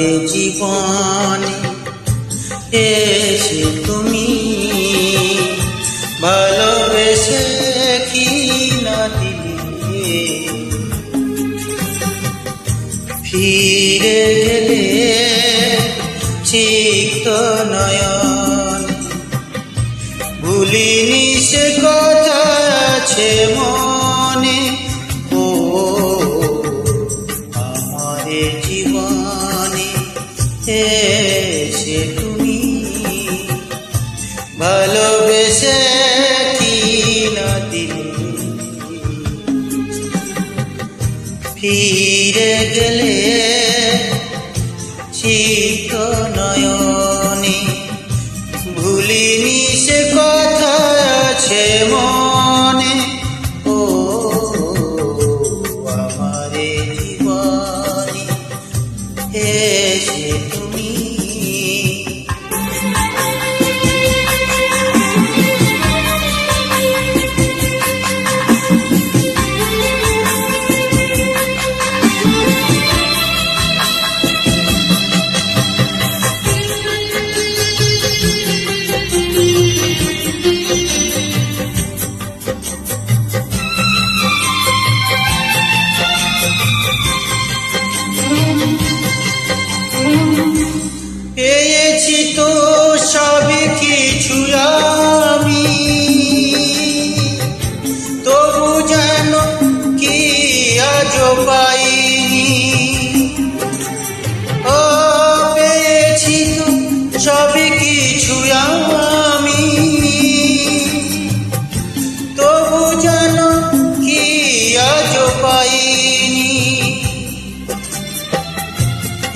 আমারে জীবনে এসে তুমি ভালোবেসে কি না দিলে। ফিরে গেলে চিত্ত নয়ন। ভুলিনি সে কথা আছে মনে। এসে তুমি ভালোবেসে কি না দিলে? ফিরে গেলে ঠিক নয়নে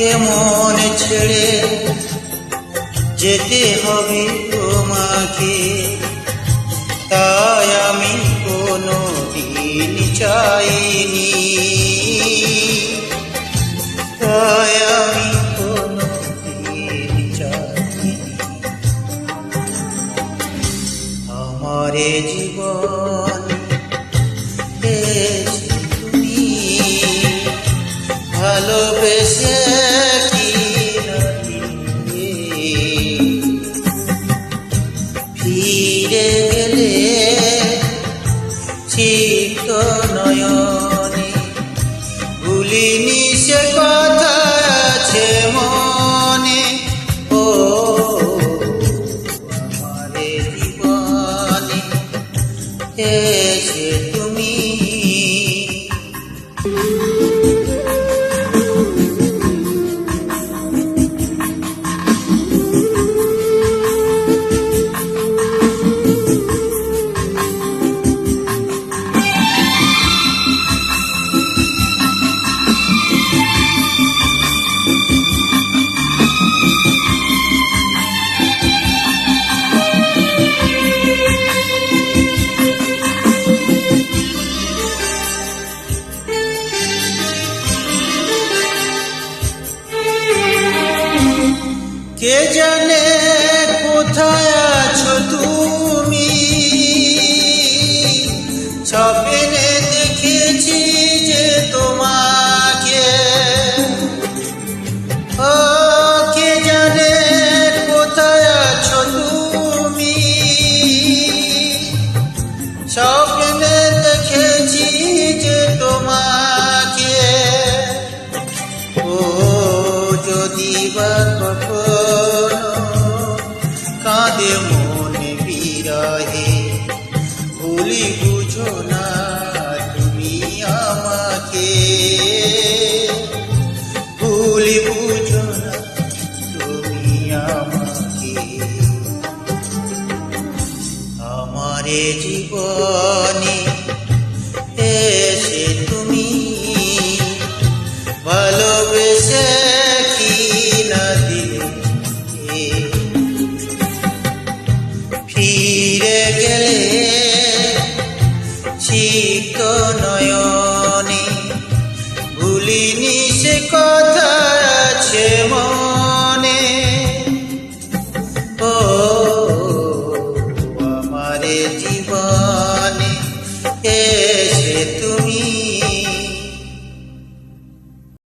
কেমন ছেড়ে। যেতে হবে তোমাকে। তাই আমি কোনো দিন চাইনি। তাই আমি কোনো দিন চাইনি। আমারে জীবন ভালোবেসে ফিরে গেলে কে জানে ভুলি বুঝো না তুমি আমাকে। ভুলি বুঝো না তুমি আমাকে। আমারে জীবনে চিত্ত নয়নে